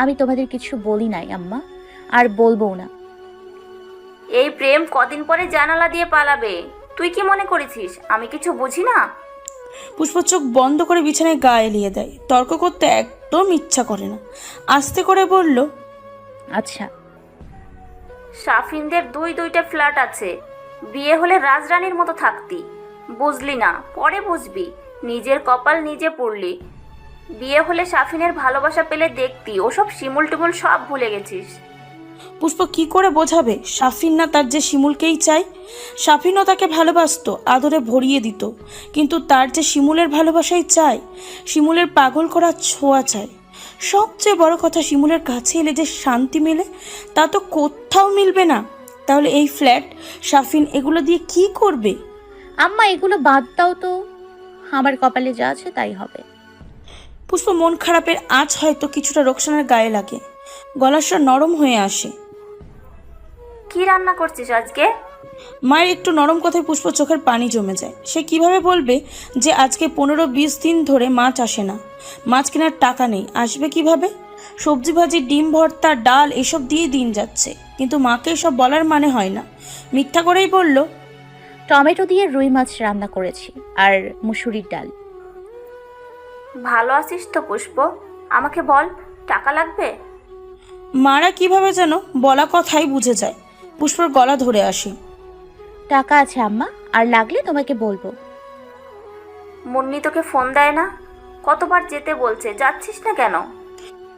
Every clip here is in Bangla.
আমি তোমাদের কিছু বলি নাই আম্মা আর বলব না। এই প্রেম কদিন পরে জানালা দিয়ে পালাবে। তুই কি মনে করেছিস? আমি কিছু বুঝি না? পুষ্প চোখ বন্ধ করে বিছানায় গা এলিয়ে দেয়। তর্ক করতে একদম ইচ্ছা করে না। আস্তে করে বলল আচ্ছা। সাফিনদের দুই দুইটা ফ্ল্যাট আছে। বিয়ে হলে রাজরানীর মতো থাকতি। বুঝলি না পরে বুঝবি। নিজের কপাল নিজে পড়লি। বিয়ে হলে সাফিনের ভালোবাসা পেলে দেখতি ওসব শিমুল টিমুল সব ভুলে গেছিস। পুষ্প কি করে বোঝাবে? সাফিন না তার যে শিমুলকেই চাই সাফিনও তাকে ভালোবাসতো আদরে ভরিয়ে দিত। কিন্তু তার যে শিমুলের ভালোবাসাই চায় শিমুলের পাগল করা ছোঁয়া চায়। সবচেয়ে বড় কথা শিমুলের কাছে এলে যে শান্তি মেলে তা তো কোথাও মিলবে না। তাহলে এই ফ্ল্যাট সাফিন এগুলো দিয়ে কি করবে? আম্মা এগুলো বাদ দাও তো। আমার কপালে যা আছে তাই হবে। পুষ্প মন খারাপের আঁচ হয়তো কিছুটা রোকসানের গায়ে লাগে। গলার স্বর নরম হয়ে আসে। কি রান্না করছিস আজকে? মায়ের একটু নরম কথায় পুষ্প চোখের পানি জমে যায়। সে কীভাবে বলবে যে আজকে পনেরো বিশ দিন ধরে মাছ আসে না? মাছ কেনার টাকা নেই। আসবে কীভাবে? সবজি ভাজি ডিম ভর্তা ডাল এসব দিয়ে দিন যাচ্ছে। কিন্তু মাকে এসব বলার মানে হয় না। মিথ্যা করেই বলল টমেটো দিয়ে রুই মাছ রান্না করেছি আর মুসুরির ডাল। ভালো আছিস তো পুষ্প? আমাকে বল টাকা লাগবে? মারা কীভাবে যেন বলা কথাই বুঝে যায়। পুষ্পর গলা ধরে আসি। টাকা আছে আম্মা আর লাগলে তোমাকে বলব। মুন্নি তোকে ফোন দেয় না? কতবার যেতে বলছে যাচ্ছিস না কেন?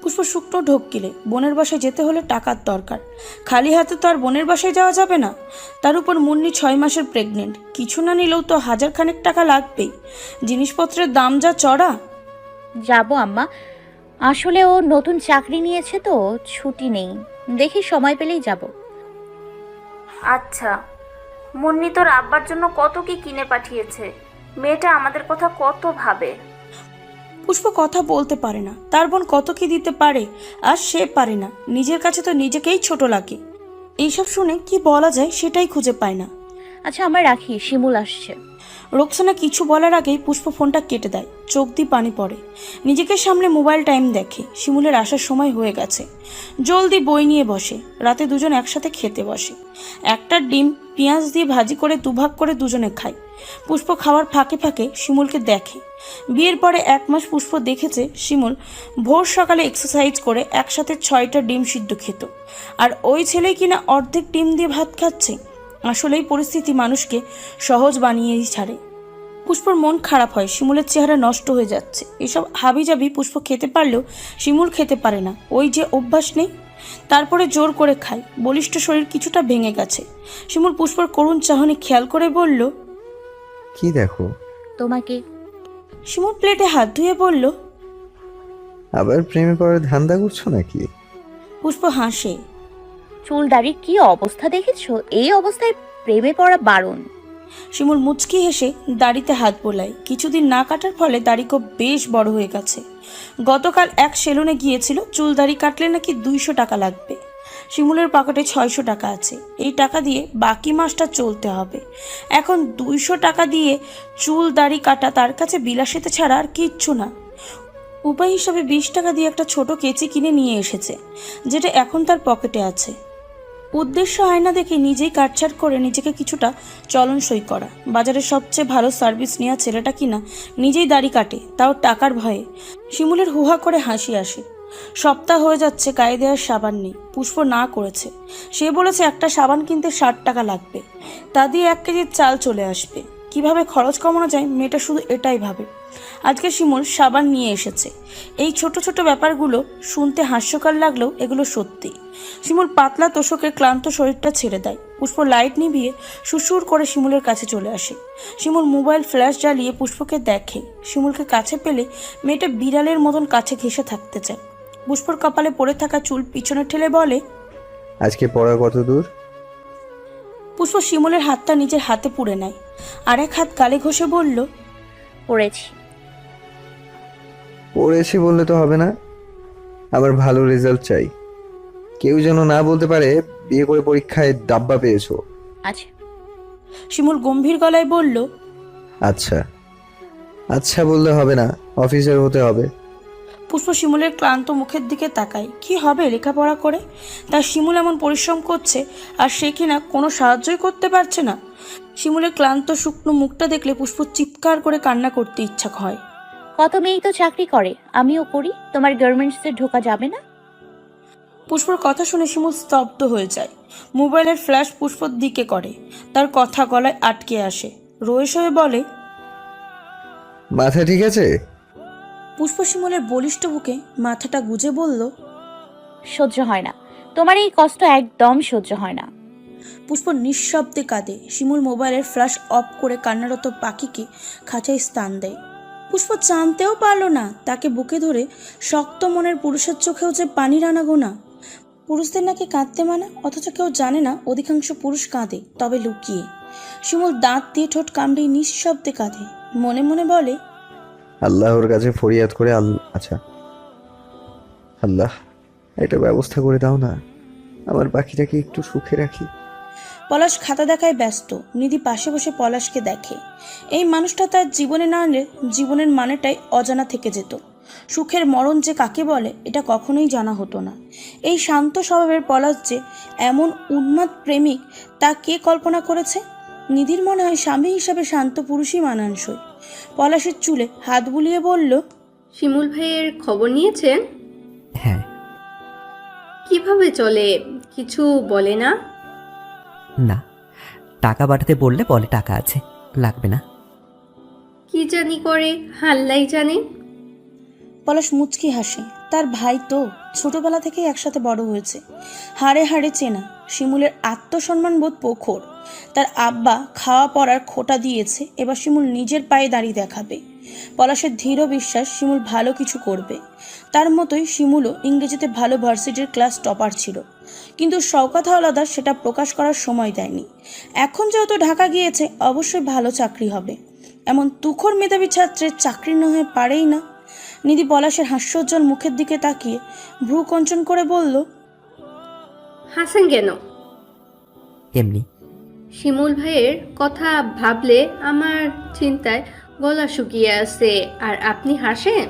পুষ্প শুকনো ঢোক গিলে বোনের বাসায় যেতে হলে টাকার দরকার। খালি হাতে তো আর বোনের বাসায় যাওয়া যাবে না। তার উপর মুন্নি ছয় মাসের প্রেগনেন্ট কিছু না নিলেও তো হাজার খানেক টাকা লাগবেই। জিনিসপত্রের দাম যা চড়া যাব আম্মা। আসলে ও নতুন চাকরি নিয়েছে তো ছুটি নেই। দেখি সময় পেলেই যাব। আচ্ছা মুন্নি তোর আব্বার জন্য কত কি কিনে পাঠিয়েছে? মেয়েটা আমাদের কথা কত ভাবে? পুষ্প কথা বলতে পারে না। তার বোন কত কি দিতে পারে আর সে পারে না। নিজের কাছে তো নিজেকেই ছোট লাগে। এইসব শুনে কি বলা যায় সেটাই খুঁজে পায় না। আচ্ছা আমার রাখি শিমুল আসছে। রোকসানা কিছু বলার আগেই পুষ্প ফোনটা কেটে দেয়। চোখ দিয়ে পানি পড়ে। নিজেকে সামনে মোবাইল টাইম দেখে। শিমুলের আসার সময় হয়ে গেছে। জলদি বই নিয়ে বসে। রাতে দুজন একসাথে খেতে বসে। একটা ডিম, পেঁয়াজ দিয়ে ভাজি করে দুভাগ করে দুজনে খায়। পুষ্প খাওয়ার ফাঁকে ফাঁকে শিমুলকে দেখে। বিয়ের পরে এক মাস পুষ্প দেখেছে শিমুল ভোর সকালে এক্সারসাইজ করে একসাথে ছয়টা ডিম সিদ্ধ খেত। আর ওই ছেলে কিনা অর্ধেক ডিম দিয়ে ভাত খাচ্ছে? আসলেই পরিস্থিতি মানুষকে সহজ বানিয়েই ছাড়ে। পুষ্পর মন খারাপ হয় শিমুলের চেহারা নষ্ট হয়ে যাচ্ছে। এসব হাবিজাবি পুষ্প খেতে পারলেও শিমুল খেতে পারে না। ওই যে অভ্যাস নেই? তারপরে জোর করে খায়। বলিষ্ঠ শরীর কিছুটা ভেঙে গেছে। শিমুল পুষ্পর করুণ চাহনি খেয়াল করে বলল কি দেখো? তোমাকে। শিমুল প্লেটে হাত ধুয়ে বলল আবার প্রেমে পড়ার ধান্দা করছ নাকি? পুষ্প হাসে। চুল দাড়ির কি অবস্থা দেখেছ? এই অবস্থায় প্রেমে পড়া বারণ। শিমুল মুচকি হেসে দাড়িতে হাত বোলায়। কিছুদিন না কাটার ফলে দাড়ি খুব বেশ বড় হয়ে গেছে। গতকাল এক সেলুনে গিয়েছিল চুল দাড়ি কাটলে নাকি দুইশো টাকা লাগবে। শিমুলের পকেটে ছয়শো টাকা আছে। এই টাকা দিয়ে বাকি মাসটা চলতে হবে। এখন দুইশো টাকা দিয়ে চুল দাড়ি কাটা তার কাছে বিলাসিতা ছাড়া আর কিচ্ছু না। উপায় হিসাবে বিশ টাকা দিয়ে একটা ছোট কেচি কিনে নিয়ে এসেছে, যেটা এখন তার পকেটে আছে। উদ্দেশ্য হয় না দেখে নিজেই কাটছাট করে নিজেকে কিছুটা চলন সই করা। বাজারের সবচেয়ে ভালো সার্ভিস নেওয়া ছেলেটা কিনা নিজেই দাড়ি কাটে, তাও টাকার ভয়ে। শিমুলের হুহা করে হাসি আসে। সপ্তাহ হয়ে যাচ্ছে গায়ে দেওয়ার সাবান নেই, পুষ্প না করেছে। সে বলেছে, একটা সাবান কিনতে ষাট টাকা লাগবে। তা দিয়ে এক কেজির চাল চলে আসবে। কীভাবে খরচ কমানো যায় মেয়েটা শুধু এটাই ভাবে। আজকে শিমুল সাবান নিয়ে এসেছে। এই ছোট ছোট ব্যাপারগুলো শুনতে হাস্যকর লাগলেও এগুলো সত্যি। শিমুল পাতলা তোষকে ক্লান্ত শরীরটা ছেড়ে দেয়। পুষ্প লাইট নিভিয়ে সুসুর করে শিমুলের কাছে চলে আসে। শিমুল মোবাইল ফ্ল্যাশ জ্বালিয়ে পুষ্পকে দেখে। শিমুলকে কাছে পেলে মেয়েটা বিড়ালের মতন কাছে ঘেসে থাকতে চায়। পুষ্পর কপালে পড়ে থাকা চুল পিছনে ঠেলে বলে, আজকে পড়া কত দূর? পুষ্প শিমুলের হাতটা নিজের হাতে পুড়ে নেয়। আর এক হাত গালে ঘষে বলল পড়েছি। পড়েছি বললে তো হবে না। আবার ভালো রেজাল্ট চাই। কেউ যেন না বলতে পারে বিয়ে করে পরীক্ষায় ডাব্বা পেয়েছ। আচ্ছা। শিমুল গম্ভীর গলায় বলল আচ্ছা। আচ্ছা বললে হবে না অফিসার হতে হবে। পুষ্প শিমুলের ক্লান্ত মুখের দিকে তাকায়। কি হবে লেখাপড়া করে? তার শিমুল এমন পরিশ্রম করছে আর সে কিনা কোনো সাহায্যই করতে পারছে না। শিমুলের ক্লান্ত শুকনো মুখটা দেখলে পুষ্প চিৎকার করে কান্না করতে ইচ্ছা হয়। কত মেয়েই তো চাকরি করে আমিও করি তোমার গার্মেন্টসে ঢোকা যাবে না? পুষ্পর কথা শুনে শিমুল স্তব্ধ হয়ে যায়। মোবাইলের ফ্ল্যাশ পুষ্পর দিকে করে। তার কথা গলায় আটকে আসে। রয়েস হয়ে বলে মাথা ঠিক আছে? পুষ্প শিমুলের বলিষ্ঠ বুকে মাথাটা গুজে বলল সহ্য হয় না। তোমার এই কষ্ট একদম সহ্য হয় না। পুষ্প নিঃশব্দে কাঁদে। শিমুল মোবাইলের ফ্ল্যাশ অফ করে কান্নারত পাখিকে খাঁচায় স্থান দেয়। পুষ্প জানতেও পারল না তাকে বুকে ধরে শক্ত মনের পুরুষের চোখেও যে পানির আনাগোনা। পুরুষদের নাকি কাঁদতে মানা অথচ কেউ জানে না অধিকাংশ পুরুষ কাঁদে তবে লুকিয়ে। শিমুল দাঁত দিয়ে ঠোঁট কামড়ে নিঃশব্দে কাঁদে। মনে মনে বলে আল্লাহর কাছে ফরিয়াদ করে আল্লাহ আচ্ছা। আল্লাহ, এটা ব্যবস্থা করে দাও না। আমার পাখিটাকে একটু সুখে রাখি। পলাশ খাতা দেখায় ব্যস্ত। নিধি পাশে বসে পলাশকে দেখে। এই মানুষটা তার জীবনে না আনলে জীবনের মানেটাই অজানা থেকে যেত। সুখের মরণ যে কাকে বলে, এটা কখনোই জানা হতো না। এই শান্ত স্বভাবের পলাশ যে এমন উন্মাদ প্রেমিক, তা কে কল্পনা করেছে? নিধির মনে হয় স্বামী হিসাবে শান্ত পুরুষই মানানসই। পলাশের চুলে হাত বুলিয়ে বলল শিমুল ভাইয়ের খবর নিয়েছেন? হ্যাঁ। কীভাবে চলে? কিছু বলে না? না টাকা পাঠাতে বললে বলে টাকা আছে লাগবে না। কি জানি করে হাল্লাই জানে। পলাশ মুচকি হাসে তার ভাই তো। ছোটবেলা থেকেই একসাথে বড় হয়েছে। হাড়ে হাড়ে চেনা, শিমুলের আত্মসম্মান বোধ প্রখর। তার আব্বা খাওয়া পড়ার খোটা দিয়েছে, এবার শিমুল নিজের পায়ে দাঁড়িয়ে দেখাবে। পলাশের দৃঢ় বিশ্বাস শিমুল ভালো কিছু করবে। তার মতোই শিমুলও ইংরেজিতে ভালো ভার্সিটির ক্লাস টপার ছিল। কিন্তু শওকাত হাওলাদার সেটা প্রকাশ করার সময় দেয়নি। এখন যেহেতু ঢাকা গিয়েছে, অবশ্যই ভালো চাকরি হবে। এমন তুখর মেধাবী ছাত্রের চাকরি না হয়ে পারেই না। নিধি পলাশের হাস্যোজ্জ্বল মুখের দিকে তাকিয়ে ভ্রু কঞ্চন করে বলল হাসেন কেন? এমনি। শিমুল ভাইয়ের কথা ভাবলে আমার চিন্তায় গলা শুকিয়ে আছে। আর আপনি হাসেন?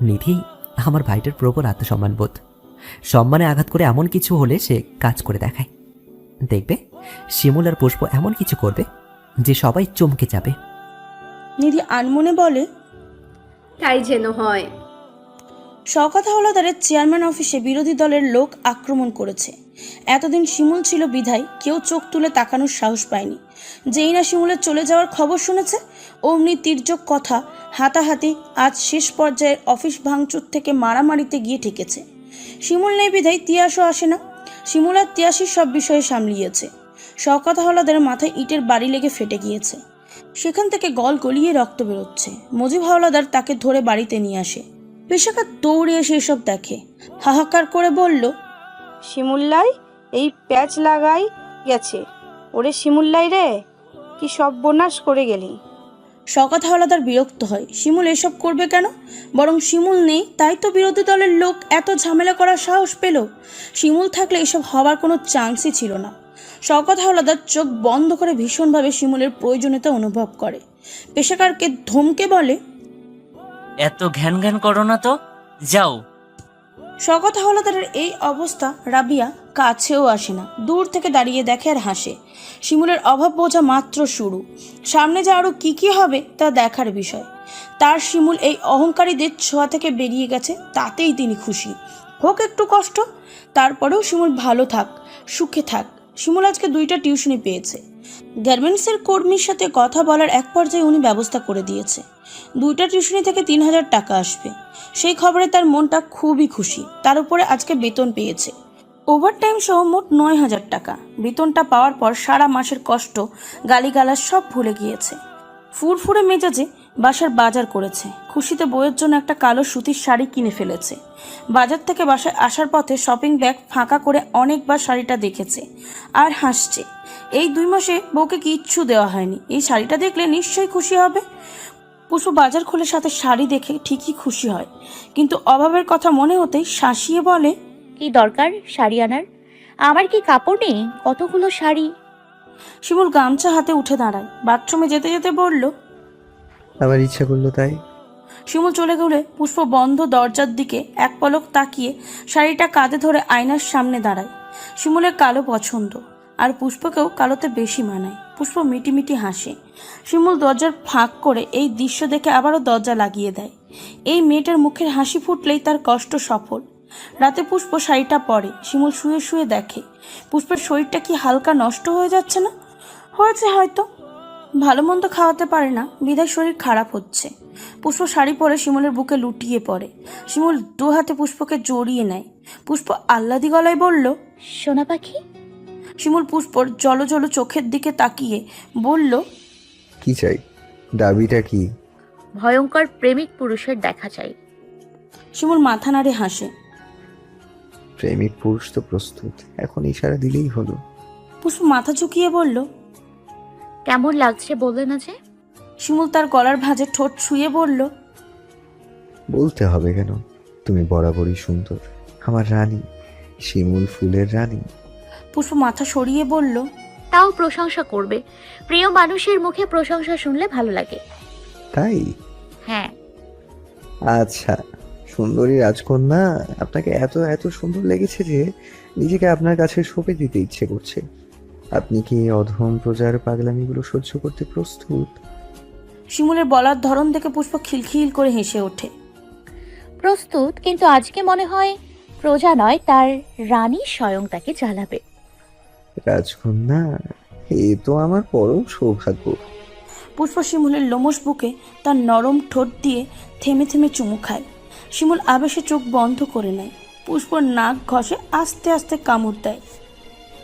নিধি আমার ভাইটার প্রবল আত্মসম্মান বোধ। সম্মানে আঘাত করে এমন কিছু হলে সে কাজ করে দেখায়। দেখবে শিমুল আর পুষ্প এমন কিছু করবে যে সবাই চমকে যাবে। নিধি আনমনে বলে তাই যেন হয়। শওকত হাওলাদারের চেয়ারম্যান অফিসে বিরোধী দলের লোক আক্রমণ করেছে। এতদিন শিমুল ছিল বিধায়, কেউ চোখ তুলে তাকানোর সাহস পায়নি। যেই না শিমুলের চলে যাওয়ার খবর শুনেছে, অমনি তির্যক কথা হাতাহাতি আজ শেষ পর্যায়ে অফিস ভাঙচুর থেকে মারামারিতে গিয়ে ঠেকেছে। শিমুল নেই বিধায়, তিয়াসও আসে না। শিমুল আর তিয়াসই সব বিষয়ে সামলিয়েছে। শওকত হাওলাদারের মাথায় ইটের বাড়ি লেগে ফেটে গিয়েছে। সেখান থেকে গল গলিয়ে রক্ত বেরোচ্ছে। মজিব হাওলাদার তাকে ধরে বাড়িতে নিয়ে আসে। পেশাকার দৌড়ে এসে এসব দেখে। হাহাকার করে বলল শিমুল্লাই এই প্যাচ লাগাই গেছে। ওরে শিমুল্লাই রে কি সব বোনাস করে গেলি। শকাত হাওলাদার বিরক্ত হয়। শিমুল এসব করবে কেন? বরং শিমুল নেই তাই তো বিরোধী দলের লোক এত ঝামেলা করার সাহস পেল। শিমুল থাকলে এসব হওয়ার কোনো চান্সই ছিল না। শওকত হাওলাদার চোখ বন্ধ করে ভীষণভাবে শিমুলের প্রয়োজনীয়তা অনুভব করে। পেশাকারকে ধমকে বলে এত ঘ্যান ঘ্যান করো না তো যাও। শওকত হাওলাদারের এই অবস্থা রাবিয়া কাছেও আসে না দূর থেকে দাঁড়িয়ে দেখে আর হাসে। শিমুলের অভাব বোঝা মাত্র শুরু। সামনে যে আরও কী কী হবে তা দেখার বিষয়। তার শিমুল এই অহংকারীদের ছোঁয়া থেকে বেরিয়ে গেছে তাতেই তিনি খুশি। হোক একটু কষ্ট তারপরেও শিমুল ভালো থাক সুখে থাক। শিমুল আজকে দুইটা টিউশনি পেয়েছে। গার্মেন্টসের কর্মীর সাথে কথা বলার এক পর্যায়ে উনি ব্যবস্থা করে দিয়েছে। দুইটা টিউশনি থেকে তিন হাজার টাকা আসবে। সেই খবরে তার মনটা খুবই খুশি। তার উপরে আজকে বেতন পেয়েছে। ওভারটাইম সহ মোট নয় হাজার টাকা। বেতনটা পাওয়ার পর সারা মাসের কষ্ট গালিগালাজ সব ভুলে গিয়েছে। ফুরফুরে মেজাজে বাসার বাজার করেছে। খুশিতে বইয়ের জন্য একটা কালো সুতির শাড়ি কিনে ফেলেছে। বাজার থেকে বাসায় আসার পথে শপিং ব্যাগ ফাঁকা করে অনেকবার শাড়িটা দেখেছে আর হাসছে। এই দুই মাসে বউকে কিচ্ছু দেওয়া হয়নি। এই শাড়িটা দেখলে নিশ্চয়ই খুশি হবে। পুষ্প বাজার খুলে সাথে শাড়ি দেখে ঠিকই খুশি হয়। কিন্তু অভাবের কথা মনে হতেই শাসিয়ে বলে কি দরকার শাড়ি আনার? আমার কি কাপড় নেই? কতগুলো শাড়ি? শিমুল গামছা হাতে উঠে দাঁড়ায়। বাথরুমে যেতে যেতে বলল আমার ইচ্ছা করল তাই। শিমুল চলে গেলে পুষ্প বন্ধ দরজার দিকে এক পলক তাকিয়ে শাড়িটা কাঁধে ধরে আয়নার সামনে দাঁড়ায়। শিমুলের কালো পছন্দ, আর পুষ্পকেও কালোতে বেশি মানায়। পুষ্প মিটিমিটি হাসে। শিমুল দরজার ফাঁক করে এই দৃশ্য দেখে আবারও দরজা লাগিয়ে দেয়। এই মেয়েটার মুখের হাসি ফুটলেই তার কষ্ট সফল। রাতে পুষ্প শাড়িটা পরে, শিমুল শুয়ে শুয়ে দেখে, পুষ্পের শরীরটা কি হালকা নষ্ট হয়ে যাচ্ছে না? হয়েছে হয়তো। ভালো মন্দ খাওয়াতে পারে না বিধায় শরীর খারাপ হচ্ছে। পুষ্প শাড়ি পরে শিমুলের বুকে লুটিয়ে পড়ে। শিমুল দু হাতে পুষ্পকে জড়িয়ে নেয়। পুষ্প আহ্লাদি গলায় বলল সোনা পাখি? শিমুল পুষ্পর জলো জলো চোখের দিকে তাকিয়ে বলল কি চাই? দাবিটা কি? ভয়ঙ্কর প্রেমিক পুরুষের দেখা চাই। শিমুল মাথা নাড়ে হাসে। প্রেমিক পুরুষ তো প্রস্তুত এখন ইশারা দিলেই হলো। পুষ্প মাথা ঝুঁকিয়ে বলল কেমন লাগছে বললে না যে? শিমুল তার গলার ভাঁজে ঠোঁট ছুঁয়ে বলল বলতে হবে কেন? তুমি বরাবরই সুন্দর। আমার রানী শিমুল ফুলের রানী। পুষ্প মাথা সরিয়ে বলল তাও প্রশংসা করবে। প্রিয় মানুষের মুখে প্রশংসা শুনলে ভালো লাগে। তাই? হ্যাঁ। আচ্ছা সুন্দরী রাজকন্যা আপনাকে এত এত সুন্দর লেগেছে যে নিজেকে আপনার কাছে সঁপে দিতে ইচ্ছে করছে। আপনি কি অধম প্রজার পাগলামিগুলো সহ্য করতে প্রস্তুত? শিমুলের বলার ধরন দেখে পুষ্প খিলখিল করে হেসে ওঠে। প্রস্তুত কিন্তু আজকে মনে হয় প্রজা নয় তার রানী স্বয়ং তাকে জ্বালাবে। রাজকন্যা এ তো আমার পরম সৌভাগ্য। পুষ্প শিমুলের লোমশ বুকে তার নরম ঠোঁট দিয়ে থেমে থেমে চুমু খায়। শিমুল আবেশে চোখ বন্ধ করে নেয়। পুষ্পর নাক ঘষে আস্তে আস্তে কামড় দেয়।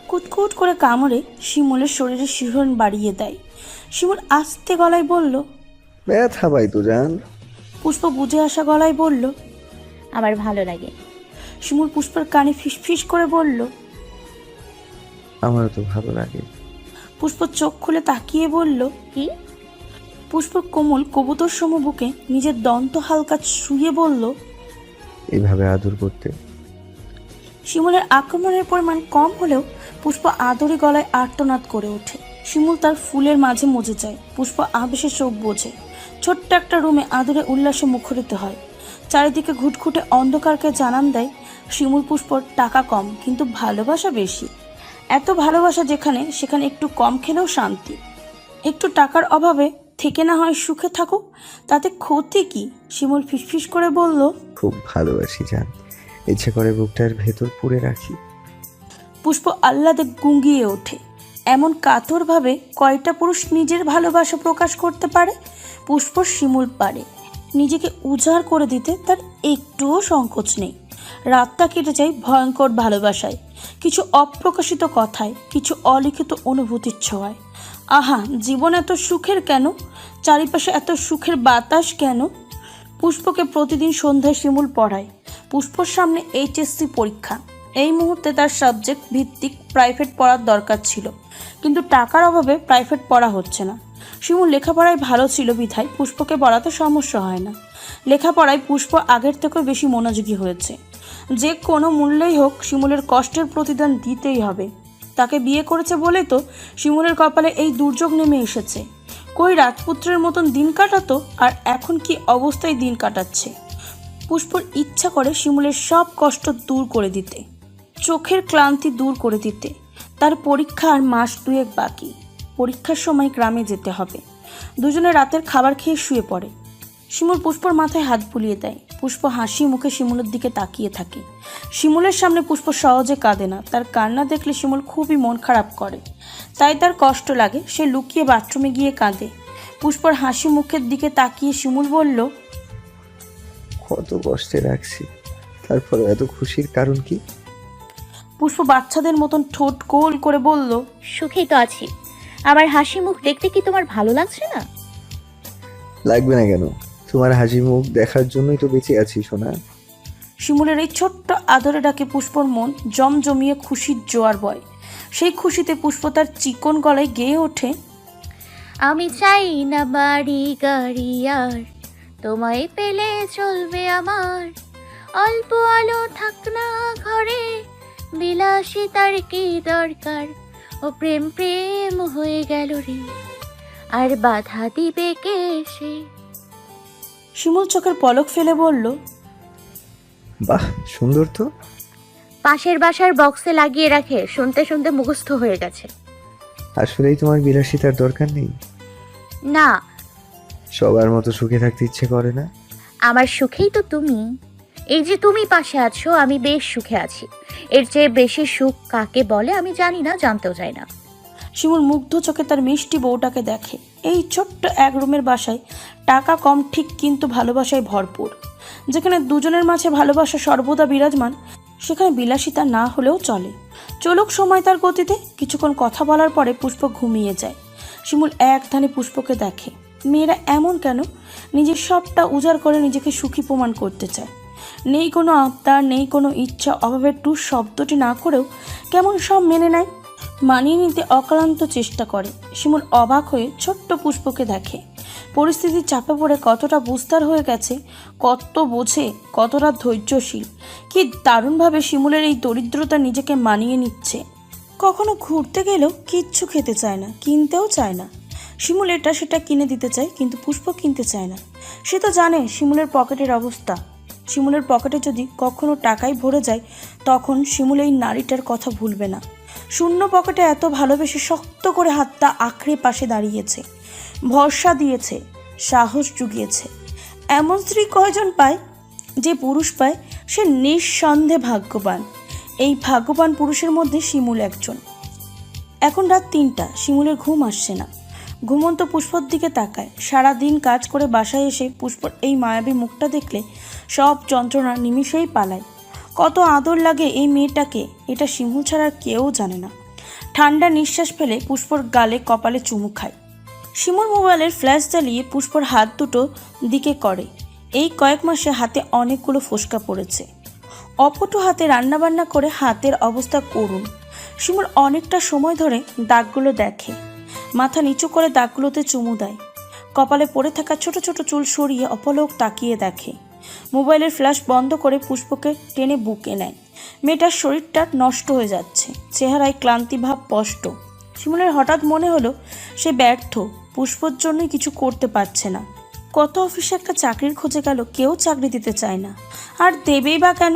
কুটকুট করে কামড়ে শিমুলের শরীরে শিহরণ বাড়িয়ে দেয়। শিমুল আস্তে গলায় বলল ব্যথা পাই তো জান। পুষ্প বুঝে আসা গলায় বলল আমার ভালো লাগে। শিমুল পুষ্পের কানে ফিসফিস করে বলল আমার তো ভালো লাগে। পুষ্প চোখ খুলে তাকিয়ে বলল কি? পুষ্প কোমল কবুতর সম বুকে নিজের দন্ত হালকা শুয়ে বলল এইভাবে আদর করতে। শিমুলের আক্রমণের পরিমাণ কম হলেও পুষ্প আদরে গলায় আর্তনাদ করে ওঠে। শিমুল তার ফুলের মাঝে মজে যায়। পুষ্প আবেশে চোখ বোঝে। ছোট্ট একটা রুমে আদরে উল্লাসে মুখরিত হয়। চারিদিকে ঘুটঘুটে অন্ধকারকে জানান দেয়, শিমুল পুষ্পর টাকা কম, কিন্তু ভালোবাসা বেশি। এত ভালোবাসা যেখানে, সেখানে একটু কম খেলেও শান্তি। একটু টাকার অভাবে থেকে না হয় সুখে থাকুক, তাতে ক্ষতি কি? শিমুল ফিসফিস করে বলল, খুব ভালোবাসি জান। ইচ্ছে করে বুকটার ভেতর পুড়ে রাখি। পুষ্প আহ্লাদে গুঙ্গিয়ে ওঠে। এমন কাতরভাবে কয়টা পুরুষ নিজের ভালোবাসা প্রকাশ করতে পারে? পুষ্প শিমুল পারে। নিজেকে উজাড় করে দিতে তার একটুও সংকোচ নেই। রাতটা কেটে যায় ভয়ঙ্কর ভালোবাসায়। কিছু অপ্রকাশিত কথায়, কিছু অলিখিত অনুভূতির ছোঁয়ায়। আহা, জীবন এত সুখের কেন? চারিপাশে এত সুখের বাতাস কেন? পুষ্পকে প্রতিদিন সন্ধ্যায় শিমুল পড়ায়। পুষ্পর সামনে এইচএসসি পরীক্ষা। এই মুহূর্তে তার সাবজেক্ট ভিত্তিক প্রাইভেট পড়ার দরকার ছিল। কিন্তু টাকার অভাবে প্রাইভেট পড়া হচ্ছে না। শিমুল লেখাপড়ায় ভালো ছিল বিধায় পুষ্পকে পড়াতে সমস্যা হয় না। লেখাপড়ায় পুষ্প আগের থেকেও বেশি মনোযোগী হয়েছে। যে কোনো মূল্যেই হোক শিমুলের কষ্টের প্রতিদান দিতেই হবে। তাকে বিয়ে করেছে বলেই তো শিমুলের কপালে এই দুর্যোগ নেমে এসেছে। কই রাজপুত্রের মতন দিন কাটাতো আর এখন কি অবস্থায় দিন কাটাচ্ছে? পুষ্পর ইচ্ছা করে শিমুলের সব কষ্ট দূর করে দিতে। চোখের ক্লান্তি দূর করে দিতে। তার পরীক্ষা আর মাস দুয়েক বাকি। পরীক্ষার সময় গ্রামে যেতে হবে। দুজনে রাতের খাবার খেয়ে শুয়ে পড়ে। শিমুল পুষ্পর মাথায় হাত বুলিয়ে দেয়। পুষ্প হাসি মুখে শিমুলের দিকে তাকিয়ে থাকে। শিমুলের সামনে পুষ্প সহজে কাঁদে না। তার কান্না দেখলে শিমুল খুবই মন খারাপ করে। তাই তার কষ্ট লাগে। সে লুকিয়ে বাথরুমে গিয়ে কাঁদে। পুষ্পর হাসি মুখের দিকে তাকিয়ে শিমুল বলল, কত কষ্টে রাখছি। তারপরে এত খুশির কারণ কি? পুষ্প বাচ্চাদের মতন ঠোঁট গোল করে বলল সুখেই তো আছি। আমার হাসি মুখ দেখতে কি তোমার ভালো লাগছে না? লাগবে না কেন? তোমার হাসি মুখ দেখার জন্যই তো বেঁচে আছি সোনা। শিমুলের এই ছোট্ট আদরে ডাকে পুষ্পর মন জমজমিয়ে খুশির জোয়ার বয়। সেই খুশিতে পুষ্প তার চিকন গলায় গেয়ে ওঠে আমি চাই না বাড়ি গাড়ি আর তোমায় পেলে চলবে আমার। অল্প আলো থাক না ঘরে বিলাসিতার কি দরকার? ও প্রেম প্রেম হয়ে গেল রে। আর বাধা দিবে কে সে? শিমুল চোখের পলক ফেলে বলল বাহ সুন্দর তো। পাশের বাসার বক্সে লাগিয়ে রাখে শুনতে শুনতে মুখস্থ হয়ে গেছে। আসলেই তোমার বিলাসিতার দরকার নেই? না। সবার মতো সুখে থাকতে ইচ্ছে করে না? আমার সুখেই তো তুমি। এই যে তুমি পাশে আছো, আমি বেশ সুখে আছি। এর চেয়ে বেশি সুখ কাকে বলে আমি জানি না, জানতেও চাই না। শিমুল মুগ্ধ চোখে তার মিষ্টি বউটাকে দেখে। এই ছোট্ট এক রুমের বাসায় টাকা কম ঠিক কিন্তু ভালোবাসায় ভরপুর। যেখানে দুজনের মাঝে ভালোবাসা সর্বদা বিরাজমান, সেখানে বিলাসিতা না হলেও চলে। চলুক সময় তার গতিতে, কিছুক্ষণ কথা বলার পরে পুষ্প ঘুমিয়ে যায়। শিমুল এক ধানে পুষ্পকে দেখে, মেয়েরা এমন কেন? নিজের সবটা উজাড় করে নিজেকে সুখী প্রমাণ করতে চায়। নেই কোনো আবদার, নেই কোনো ইচ্ছা অভাবের টুর শব্দটি না করেও কেমন সব মেনে নেয়? মানিয়ে নিতে অক্লান্ত চেষ্টা করে। শিমুল অবাক হয়ে ছোট্ট পুষ্পকে দেখে। পরিস্থিতির চাপে পড়ে কতটা বুস্তার হয়ে গেছে, কত বোঝে, কতটা ধৈর্যশীল। কি দারুণভাবে শিমুলের এই দরিদ্রতা নিজেকে মানিয়ে নিচ্ছে। কখনো ঘুরতে গেলেও কিচ্ছু খেতে চায় না, কিনতেও চায় না। শিমুল এটা সেটা কিনে দিতে চায়, কিন্তু পুষ্প কিনতে চায় না। সে তো জানে শিমুলের পকেটের অবস্থা। শিমুলের পকেটে যদি কখনো টাকাই ভরে যায়, তখন শিমুল এই নারীটার কথা ভুলবে না। শূন্য পকেটে এত ভালোবেসে শক্ত করে হাতটা আঁকড়ে পাশে দাঁড়িয়েছে। ভরসা দিয়েছে, সাহস জুগিয়েছে। এমন স্ত্রী কয়জন পায় যে পুরুষ পায় সে নিঃসন্দেহে ভাগ্যবান। এই ভাগ্যবান পুরুষের মধ্যে শিমুল একজন। এখন রাত তিনটা, শিমুলের ঘুম আসছে না। ঘুমন্ত পুষ্পর দিকে তাকায়। সারা দিন কাজ করে বাসায় এসে পুষ্পর এই মায়াবী মুখটা দেখলে সব যন্ত্রণা নিমিষেই পালায়। কত আদর লাগে এই মেয়েটাকে, এটা শিমুল ছাড়া কেউ জানে না। ঠান্ডা নিঃশ্বাস ফেলে পুষ্পর গালে কপালে চুমু খায়। শিমুল মোবাইলের ফ্ল্যাশ জ্বালিয়ে পুষ্পর হাত দুটো দিকে করে। এই কয়েক মাসে হাতে অনেকগুলো ফোসকা পড়েছে। অপটু হাতে রান্নাবান্না করে হাতের অবস্থা করুন। শিমুল অনেকটা সময় ধরে দাগগুলো দেখে। মাথা নিচু করে দাগগুলোতে চুমু দেয়। কপালে পড়ে থাকা ছোট ছোট চুল সরিয়ে অপলক তাকিয়ে দেখে। মোবাইলের ফ্ল্যাশ বন্ধ করে পুষ্পকে টেনে বুকে নেয়। মেয়েটার শরীরটা নষ্ট হয়ে যাচ্ছে, চেহারায় ক্লান্তিভাব স্পষ্ট। শিমুলের হঠাৎ মনে হলো সে ব্যর্থ, পুষ্পর জন্যই কিছু করতে পারছে না। কত অফিসে একটা চাকরির খোঁজে গেল, কেউ চাকরি দিতে চায় না। আর দেবেই বা কেন?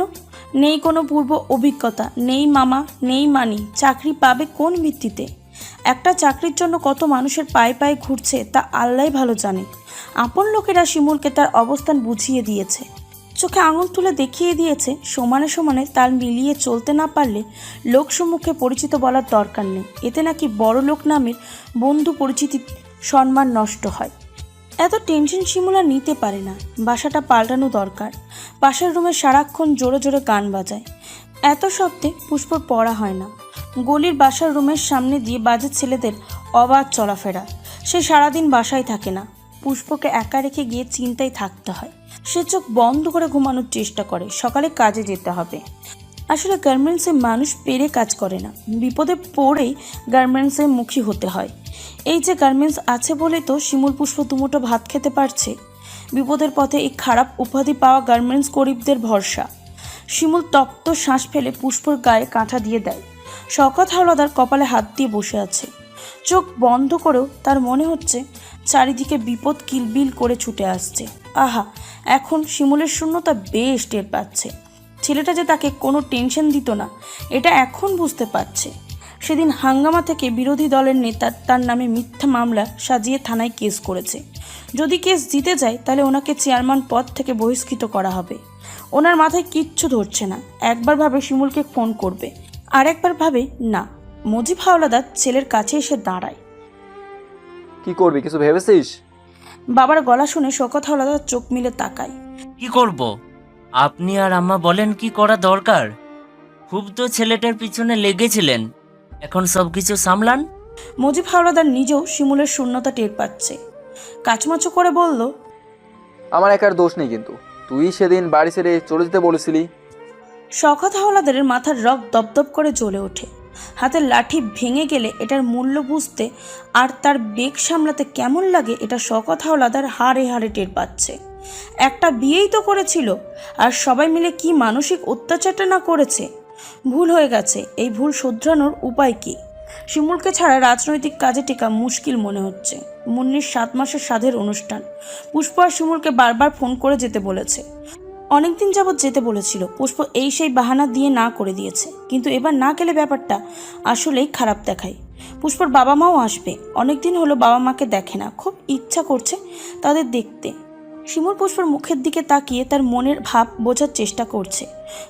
নেই কোনো পূর্ব অভিজ্ঞতা, নেই মামা, নেই মানি, চাকরি পাবে কোন ভিত্তিতে? একটা চাকরির জন্য কত মানুষের পায়ে পায়ে ঘুরছে তা আল্লাহ ভালো জানে। আপন লোকেরা শিমুলকে তার অবস্থান বুঝিয়ে দিয়েছে। চোখে আঙুল তুলে দেখিয়ে দিয়েছে, সমানে সমানে তাল মিলিয়ে চলতে না পারলে লোকসম্মুখে পরিচিত বলার দরকার নেই। এতে নাকি বড় লোক নামের বন্ধু পরিচিতি, সম্মান নষ্ট হয়। এত টেনশন শিমুলা নিতে পারে না। বাসাটা পাল্টানো দরকার। পাশের রুমে সারাক্ষণ জোরে জোরে গান বাজায়। এত শব্দে পুষ্পর পড়া হয় না। গলির বাসার রুমের সামনে দিয়ে বাজে ছেলেদের অবাধ চলাফেরা। সে সারাদিন বাসায় থাকে না। পুষ্পকে একা রেখে গিয়ে চিন্তায় থাকতে হয়। সে চোখ বন্ধ করে ঘুমানোর চেষ্টা করে, সকালে কাজে যেতে হবে। আসলে গার্মেন্টসে মানুষ পেরে কাজ করে না। বিপদে পড়েই গার্মেন্টসের মুখী হতে হয়। এই যে গার্মেন্টস আছে বলে তো শিমুল পুষ্প দুমুটো ভাত খেতে পারছে। বিপদের পথে এই খারাপ উপাধি পাওয়া গার্মেন্টস গরিবদের ভরসা। শিমুল তপ্ত শ্বাস ফেলে পুষ্পর গায়ে কাঁথা দিয়ে দেয়। শকত হাওলাদার কপালে হাত দিয়ে বসে আছে। চোখ বন্ধ করেও তার মনে হচ্ছে চারিদিকে বিপদ কিলবিল করে ছুটে আসছে। আহা, এখন শিমুলের শূন্যতা বেশ টের পাচ্ছে। ছেলেটা যে তাকে কোনো টেনশন দিত না, এটা এখন বুঝতে পারছে। সেদিন হাঙ্গামা থেকে বিরোধী দলের নেতা তার নামে মিথ্যা মামলা সাজিয়ে থানায় কেস করেছে। যদি কেস জিতে যায়, তাহলে ওনাকে চেয়ারম্যান পদ থেকে বহিষ্কৃত করা হবে। ওনার মাথায় কিচ্ছু ধরছে না। একবার ভাবে শিমুলকে ফোন করবে আর একবার ভাবে না। মজিব হাওলাদার ছেলের কাছে এসে দাঁড়ায়। কি করবি কিছু ভেবেছিস? বাবার গলা শুনে শকত হাওলাদার চোখ মিলে তাকায়। কি করব? আপনি আর আম্মা বলেন কি করা দরকার? খুব তো ছেলেটার পিছনে লেগেছিলেন। এখন সবকিছু সামলান? মজিব হাওলাদার নিজেও শিমুলের শূন্যতা টের পাচ্ছে। কাচমাচো করে বলল আমার একার দোষ নেই কিন্তু। তুই সেদিন বাড়ি ছেড়ে চলে যেতে বলেছিলি। শখত হাওলাদারের মাথার রক দপদপ করে জ্বলে ওঠে। হাতের লাঠি ভেঙে গেলে এটার মূল্য বুঝতে আর তার বেগ সামলাতে কেমন লাগে এটা শকত হাওলাদার হাড়ে হাড়ে টের পাচ্ছে। একটা বিয়েই তো করেছিল, আর সবাই মিলে কি মানসিক অত্যাচারটা না করেছে? ভুল হয়ে গেছে, এই ভুল শোধরানোর উপায় কি? শিমুলকে ছাড়া রাজনৈতিক কাজে টেকা মুশকিল মনে হচ্ছে। মুন্নির সাত মাসের সাধের অনুষ্ঠান। পুষ্প আর শিমুলকে বারবার ফোন করে যেতে বলেছে। অনেকদিন যাবৎ যেতে বলেছিল। পুষ্প এই সেই বাহানা দিয়ে না করে দিয়েছে। কিন্তু এবার না গেলে ব্যাপারটা আসলেই খারাপ দেখায়। পুষ্পর বাবা মাও আসবে। অনেকদিন হলো বাবা মাকে দেখে না। খুব ইচ্ছা করছে তাদের দেখতে। শিমুল পুষ্পর মুখের দিকে তাকিয়ে তার মনের ভাব বোঝার চেষ্টা করছে।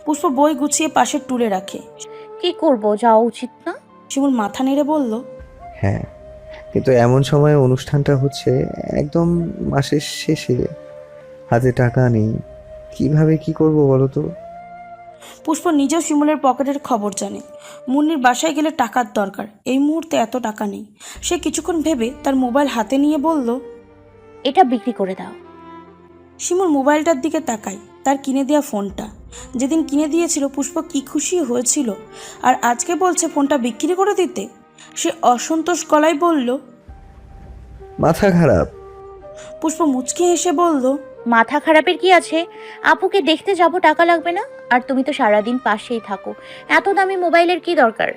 পুষ্প বই গুছিয়ে পাশে টুলে রাখে। কি করব? যাওয়া উচিত না? শিমুল মাথা নেড়ে বলল হ্যাঁ কিন্তু এমন সময় অনুষ্ঠানটা হচ্ছে একদম মাসের শেষে। হাতে টাকা নেই। কীভাবে কি করব বলো তো? পুষ্প নিজেও শিমুলের পকেটের খবর জানে। মুন্নির বাসায় গেলে টাকার দরকার। এই মুহূর্তে এত টাকা নেই। সে কিছুক্ষণ ভেবে তার মোবাইল হাতে নিয়ে বলল এটা বিক্রি করে দাও। শিমুল মোবাইলটার দিকে তাকায় তার কিনে দেওয়া ফোনটা। যেদিন কিনে দিয়েছিল পুষ্প কি খুশি হয়েছিল? আর আজকে বলছে ফোনটা বিক্রি করে দিতে? সে অসন্তোষ গলায় বলল মাথা খারাপ। পুষ্প মুচকি হেসে বলল মাথা খারাপের কি আছে? আপুকে দেখতে যাব টাকা লাগবে না? আর তুমি তো সারাদিন পাশেই থাকো। এত দামি মোবাইলের কি দরকার?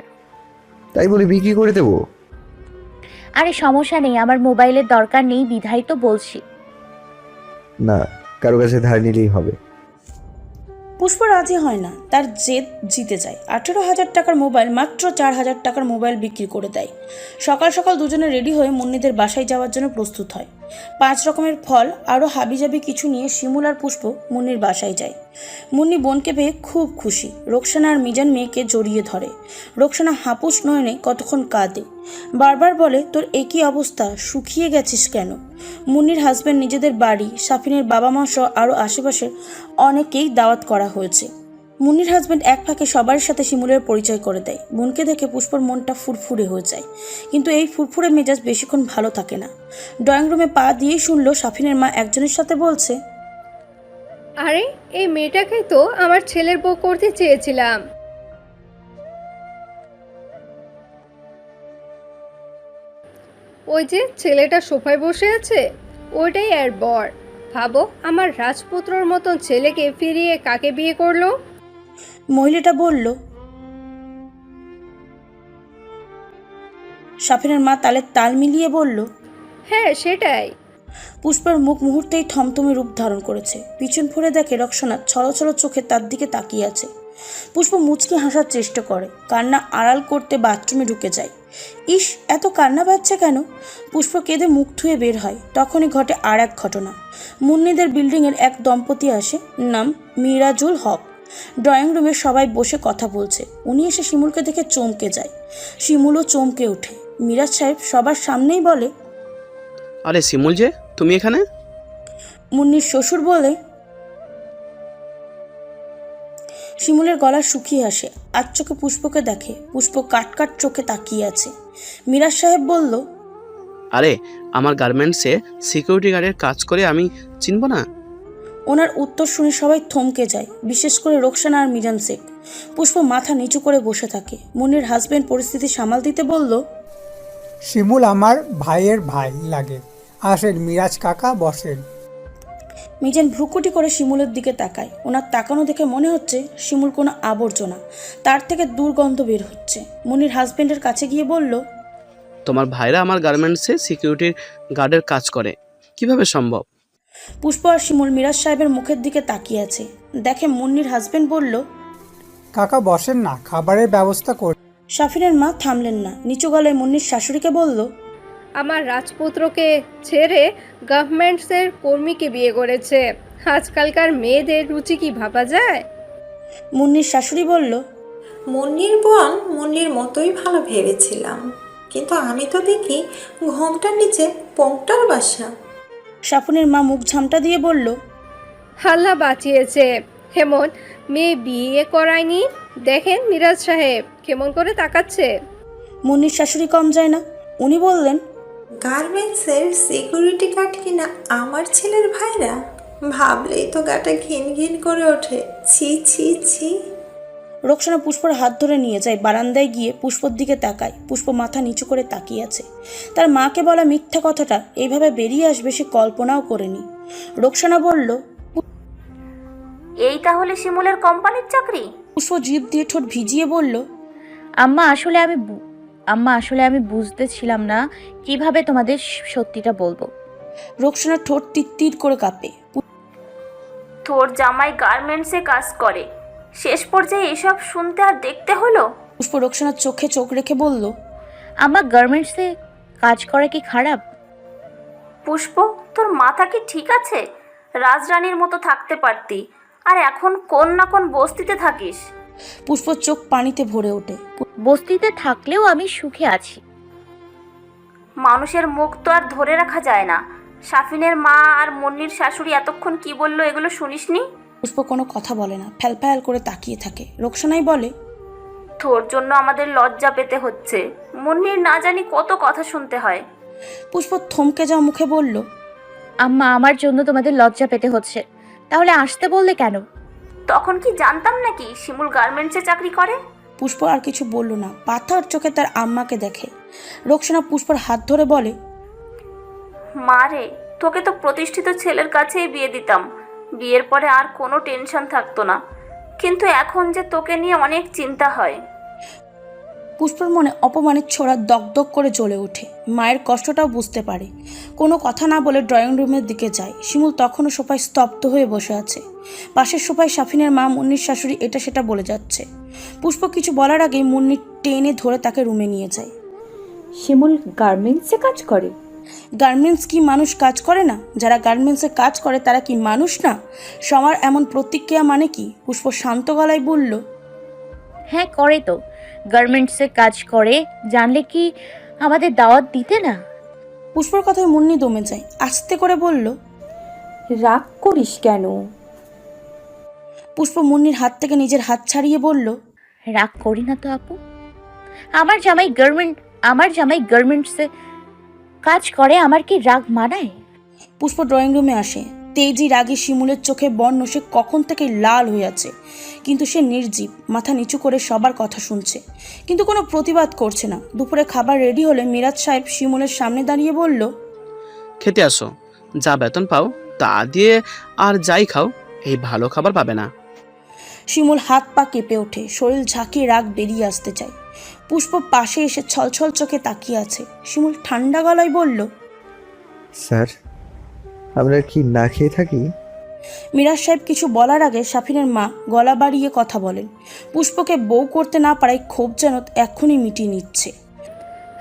তাই বলে বিক্রি করে দেবো। আরে সমস্যা নেই আমার মোবাইলের দরকার নেই বিধাই তো বলছি। না কারও কাছে ধার নিলেই হবে। পুষ্প রাজি হয় না, তার জেদ জিতে যায়। আঠেরো হাজার টাকার মোবাইল মাত্র চার হাজার টাকার মোবাইল বিক্রি করে দেয়। সকাল সকাল দুজনে রেডি হয়ে মুন্নিদের বাসায় যাওয়ার জন্য প্রস্তুত হয়। পাঁচ রকমের ফল, আরও হাবিজাবি কিছু নিয়ে শিমুল আর পুষ্প মুন্নির বাসায় যায়। মুন্নি বোনকে পেয়ে খুব খুশি। রোকসানা আর মিজান মেয়েকে জড়িয়ে ধরে। রোকসানা হাঁপুস নয়নে কতক্ষণ কাঁদে। বারবার বলে, তোর একই অবস্থা, শুকিয়ে গেছিস কেন? মুন্নির হাজব্যান্ড নিজেদের বাড়ি, সাফিনের বাবা মা সহ আরও আশেপাশের অনেকেই দাওয়াত করা হয়েছে। মুন্নির হাজব্যান্ড এক ফাঁকে সবার সাথে শিমুলের পরিচয় করে দেয়। বোনকে দেখে পুষ্পর মনটা ফুরফুরে হয়ে যায়। কিন্তু এই ফুরফুরে মেজাজ বেশিক্ষণ ভালো থাকে না। ড্রয়িং রুমে পা দিয়ে শুনলো সাফিনের মা একজনের সাথে বলছে, আরে, এই মেয়েটাকে তো আমার ছেলের বউ করতে চেয়েছিলাম। ওই যে ছেলেটা সোফায় বসে আছে, ওইটাই আর বর। ভাবো, আমার রাজপুত্রর মতন ছেলেকে ফিরিয়ে কাকে বিয়ে করল? মহিলাটা বলল সাফিনের মা তালে তাল মিলিয়ে বলল হ্যাঁ সেটাই। পুষ্পার মুখ মুহূর্তেই থমথমে রূপ ধারণ করেছে। পিছন ফিরে দেখে রক্ষণা ছলো ছলো চোখে তার দিকে তাকিয়ে আছে। পুষ্প মুচকি হাসার চেষ্টা করে। কান্না আড়াল করতে বাথরুমে ঢুকে যায়। ইস এত কান্না পাচ্ছে কেন? পুষ্প কেঁদে মুখ ধুয়ে বের হয়। তখনই ঘটে আর এক ঘটনা। মুন্নিদের বিল্ডিংয়ের এক দম্পতি আসে নাম মিরাজুল হক। ড্রয়িং রুমে সবাই বসে কথা বলছে। উনি এসে শিমুলকে দেখে চমকে যায়। শিমুলও চমকে ওঠে। মিরাজ সাহেব সবার সামনেই বলে আরে শিমুল যে তুমি এখানে? মুন্নির শ্বশুর বলে শিমুলের গলা শুকিয়ে আসে আর চোখে পুষ্পকে দেখে। পুষ্প কাট কাট চোখে তাকিয়ে আছে। মিরাজ সাহেব বলল আরে আমার গার্মেন্টসে সিকিউরিটি গার্ডের কাজ করে আমি চিনব না? ওনার উত্তর শুনে সবাই থমকে যায় বিশেষ করে রোকসানা আর মিজান শেখ। পুষ্প মাথা নিচু করে বসে থাকে। মুন্নির হাজবেন্ড পরিস্থিতি সামাল দিতে বলল শিমুল আমার ভাইয়ের ভাই লাগে আসেন মিরাজ কাকা বসেন। মিজান ভ্রুকুটি করে শিমুলের দিকে তাকায়। ওনার তাকানো দেখে মনে হচ্ছে শিমুল কোনো আবর্জনা তার থেকে দুর্গন্ধ বের হচ্ছে। মুনির হাজবেন্ডের কাছে গিয়ে বলল তোমার ভাইরা আমার গার্মেন্টসে সিকিউরিটির গার্ডের কাজ করে। কীভাবে সম্ভব? পুষ্প আর শিমুল মিরাজ সাহেবের মুখের দিকে তাকিয়ে আছে। দেখে মুন্নির হাজবেন্ড বলল কাকা বসেন না খাবারের ব্যবস্থা কর। শাফিনের মা থামলেন না। নিচু গলায় মুন্নির শাশুড়িকে বলল আমার রাজপুত্রকে ছেড়ে গভর্নমেন্টসের কর্মীকে বিয়ে করেছে। আজকালকার মেয়েদের রুচি কি ভাবা যায়? মুন্নির শাশুড়ি বলল মুন্নির বোন মুন্নির মতোই ভালো ভেবেছিলাম। কিন্তু আমি তো দেখি ঘোমটার নিচে পোংটার বাসা। শাফনের মা মুখ ঝামটা দিয়ে বলল হাল্লা বাঁচিয়েছে। হেমন মেয়ে বিয়ে করায়নি? দেখেন মিরাজ সাহেব কেমন করে তাকাচ্ছে। মুন্নির শাশুড়ি কম যায় না। উনি বললেন গার্মেন্টসের সিকিউরিটি গার্ড কিনা আমার ছেলের ভাইরা? ভাবলেই তো গাটা ঘিন ঘিন করে ওঠে। ছি ছি ছি। রোকসানা পুষ্পর হাত ধরে নিয়ে যায় বারান্দায় গিয়ে পুষ্পর দিকে তাকায় পুষ্প মাথা নিচু করে তাকিয়ে আছে। তার মাকে বলা মিথ্যা কথাটা এইভাবে বেরিয়ে আসবে সে কল্পনাও করেনি। রোকসানা বলল এই তাহলে শিমুলের কোম্পানির চাকরি? পুষ্প জিভ দিয়ে ঠোঁট ভিজিয়ে বলল আম্মা আসলে আমি বু- আম্মা আসলে আমি বুঝতেছিলাম না কীভাবে তোমাদের সত্যিটা বলব। রোকসানার ঠোঁট তিত্তির করে কাঁপে। তোর জামাই গার্মেন্টসে কাজ করে শেষ পর্যায়ে এসব শুনতে আর দেখতে হলো? পুষ্প রোকসানার চোখে চোখ রেখে বলল আমার গার্মেন্টসে কাজ করা কি খারাপ? পুষ্প তোর মাথা কি ঠিক আছে? রাজরানীর মতো থাকতে পারতি। আর এখন কোন না কোন বস্তিতে থাকিস? পুষ্প চোখ পানিতে ভরে ওঠে। বস্তিতে থাকলেও আমি সুখে আছি। মানুষের মুখ তো আর ধরে রাখা যায় না। সাফিনের মা আর মন্নির শাশুড়ি এতক্ষণ কি বলল এগুলো শুনিসনি? পুষ্প কোনো কথা বলে না ফ্যালফ্যাল করে তাকিয়ে থাকে। রোকসানাই বলে তোর জন্য আমাদের লজ্জা পেতে হচ্ছে। মুন্নির না জানি কত কথা শুনতে হয়। পুষ্প থমকে যাওয়া মুখে বলল আম্মা আমার জন্য তোমাদের লজ্জা পেতে হচ্ছে। তাহলে আসতে বললে কেন? তখন কি জানতাম নাকি শিমুল গার্মেন্টসে চাকরি করে? পুষ্প আর কিছু বলল না পাথর চোখে তার আম্মাকে দেখে। রোকসানা পুষ্পর হাত ধরে বলে মা রে তোকে তো প্রতিষ্ঠিত ছেলের কাছেই বিয়ে দিতাম। বিয়ের পরে আর কোনো টেনশন থাকতো না। কিন্তু এখন যে তোকে নিয়ে অনেক চিন্তা হয়। পুষ্পর মনে অপমানের ছোড়া দগদগ করে জ্বলে ওঠে। মায়ের কষ্টটাও বুঝতে পারে। কোনো কথা না বলে ড্রয়িং রুমের দিকে যায়। শিমুল তখনও সোফায় স্তব্ধ হয়ে বসে আছে। পাশের সোফায় সাফিনের মা মুন্নির শাশুড়ি এটা সেটা বলে যাচ্ছে। পুষ্প কিছু বলার আগেই মুন্নি টেনে ধরে তাকে রুমে নিয়ে যায়। শিমুল গার্মেন্টসে কাজ করে? গার্মেন্টস কি মানুষ কাজ করে না? যারা গার্মেন্টসে কাজ করে তারা কি মানুষ না? সবার এমন প্রতিক্রিয়া মানে কি? পুষ্প শান্ত গলায় বলল। হ্যাঁ করে তো। গার্মেন্টসে কাজ করে জানলে কি আমাদের দাওয়াত দিতে না? পুষ্পর কথায় মুন্নি দমে যায়। আস্তে করে বলল রাগ করিস কেন? পুষ্প মুন্নির হাত থেকে নিজের হাত ছাড়িয়ে বলল রাগ করি না তো আপু। আমার জামাই গার্মেন্ট আমার জামাই গার্মেন্টসে কাজ করে আমার কি রাগ মানায়? পুষ্প ড্রয়িং রুমে আসে। তেজি রাগে শিমুলের চোখে বর্ণ সে কখন থেকে লাল হয়ে আছে। কিন্তু সে নির্জীব মাথা নিচু করে সবার কথা শুনছে। কিন্তু কোনো প্রতিবাদ করছে না। দুপুরে খাবার রেডি হলে মিরাজ সাহেব শিমুলের সামনে দাঁড়িয়ে বলল খেতে আসো। যা বেতন পাও তা দিয়ে আর যাই খাও। এই ভালো খাবার পাবে না। শিমুল হাত পা কেঁপে ওঠে। শরীর ঝাঁকিয়ে রাগ বেরিয়ে আসতে চায়। পুষ্প পাশে এসে ছলছল চোখে তাকিয়ে আছে। শিমুল ঠান্ডা গলায় বলল স্যার আমরা কি না খেয়ে থাকি? মিরাজ সাহেব কিছু বলার আগে সাফিনের মা গলা বাড়িয়ে কথা বলেন। পুষ্পকে বউ করতে না পারায় ক্ষোভ যেন এখনই মিটিয়ে নিচ্ছে।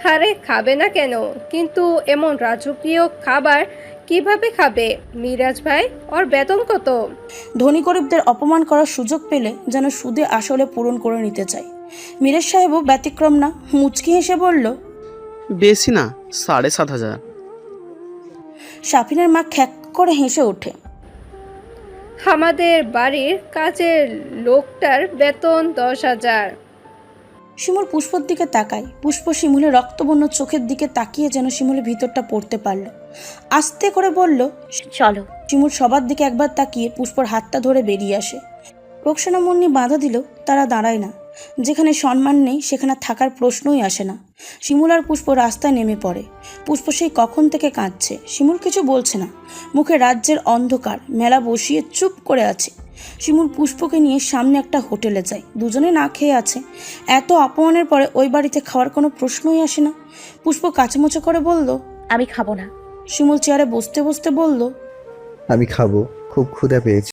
আরে খাবে না কেন? কিন্তু এমন রাজকীয় খাবার কীভাবে খাবে? মিরাজ ভাই ওর বেতন কত? ধনী গরিবদের অপমান করার সুযোগ পেলে যেন সুদে আসলে পূরণ করে নিতে চায়। মিরাজ সাহেবও ব্যতিক্রম না। মুচকি হেসে বলল বেশি না সাড়ে সাত হাজার। সাফিনের মা খ্যাক করে হেসে ওঠে আমাদের বাড়ির কাজের লোকটার বেতন দশ হাজার। শিমুল পুষ্পর দিকে তাকায়। পুষ্প শিমুলের রক্তবর্ণ চোখের দিকে তাকিয়ে যেন শিমুলের ভিতরটা পড়তে পারল। আস্তে করে বলল চলো। শিমুল সবার দিকে একবার তাকিয়ে পুষ্পর হাতটা ধরে বেরিয়ে আসে। রোকসানা মুন্নি বাধা দিল তারা দাঁড়ায় না। যেখানে সম্মান নেই সেখানে থাকার প্রশ্নই আসে না। শিমুল আর পুষ্প রাস্তায় নেমে পড়ে। পুষ্প সেই কখন থেকে কাঁদছে শিমুল কিছু বলছে না। মুখে রাজ্যের অন্ধকার মেলা বসিয়ে চুপ করে আছে। শিমুল পুষ্পকে নিয়ে সামনে একটা হোটেলে যায় দুজনে না খেয়ে আছে। এত অপমানের পরে ওই বাড়িতে খাওয়ার কোনো প্রশ্নই আসে না। পুষ্প কাচমোচো করে বলল আমি খাব না। শিমুল চেয়ারে বসতে বসতে বলল আমি খাব খুব ক্ষুধা পেয়েছে।